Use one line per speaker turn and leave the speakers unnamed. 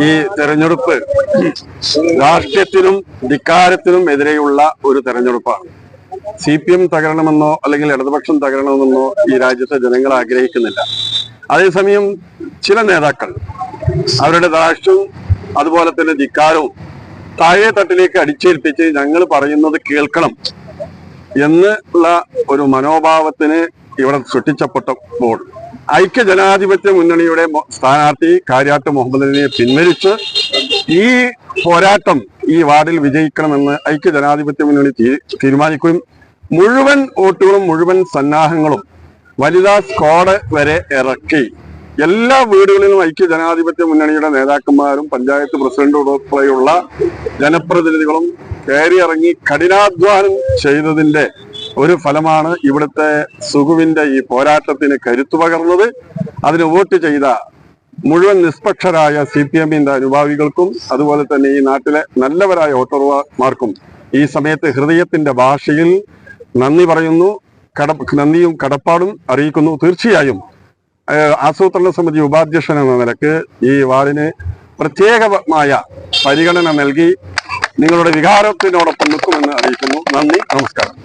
ഈ തെരഞ്ഞെടുപ്പ് രാഷ്ട്രീയത്തിനും ധിക്കാരത്തിനും എതിരെയുള്ള ഒരു തെരഞ്ഞെടുപ്പാണ്. സി പി എം തകരണമെന്നോ അല്ലെങ്കിൽ ഇടതുപക്ഷം തകരണമെന്നോ ഈ രാജ്യത്തെ ജനങ്ങൾ ആഗ്രഹിക്കുന്നില്ല. അതേസമയം ചില നേതാക്കൾ അവരുടെ ധാർഷ്ട്യവും അതുപോലെ തന്നെ ധിക്കാരവും താഴെ തട്ടിലേക്ക് അടിച്ചേൽപ്പിച്ച് ഞങ്ങൾ പറയുന്നത് കേൾക്കണം എന്നുള്ള ഒരു മനോഭാവത്തിന് ഇവിടെ സൃഷ്ടിച്ചപ്പെട്ടപ്പോൾ ഐക്യ ജനാധിപത്യ മുന്നണിയുടെ സ്ഥാനാർത്ഥി കാര്യാട്ട് മുഹമ്മദിനെ പിൻവലിച്ച് ഈ പോരാട്ടം ഈ വാർഡിൽ വിജയിക്കണമെന്ന് ഐക്യ ജനാധിപത്യ മുന്നണി തീരുമാനിക്കുകയും മുഴുവൻ വോട്ടുകളും മുഴുവൻ സന്നാഹങ്ങളും വനിതാ സ്ക്വാഡ് വരെ ഇറക്കി. എല്ലാ വീടുകളിലും ഐക്യ ജനാധിപത്യ മുന്നണിയുടെ നേതാക്കന്മാരും പഞ്ചായത്ത് പ്രസിഡന്റ് ഉൾപ്പെടെയുള്ള ജനപ്രതിനിധികളും കയറിയിറങ്ങി കഠിനാധ്വാനം ചെയ്തതിന്റെ ഒരു ഫലമാണ് ഇവിടുത്തെ സുഖുവിന്റെ ഈ പോരാട്ടത്തിന് കരുത്തു പകർന്നത്. അതിന് വോട്ട് ചെയ്ത മുഴുവൻ നിഷ്പക്ഷരായ സി പി എമ്മിന്റെ അനുഭാവികൾക്കും അതുപോലെ തന്നെ ഈ നാട്ടിലെ നല്ലവരായ വോട്ടർമാർക്കും ഈ സമയത്ത് ഹൃദയത്തിന്റെ ഭാഷയിൽ നന്ദി പറയുന്നു കട നന്ദിയും കടപ്പാടും അറിയിക്കുന്നു. തീർച്ചയായും ആസൂത്രണ സമിതി ഉപാധ്യക്ഷൻ എന്ന നിലയ്ക്ക് ഈ വാർഡിന് പ്രത്യേകമായ പരിഗണന നൽകി നിങ്ങളുടെ വികാരത്തിനോടൊപ്പം നിൽക്കുമെന്ന് അറിയിക്കുന്നു. നന്ദി നമസ്കാരം.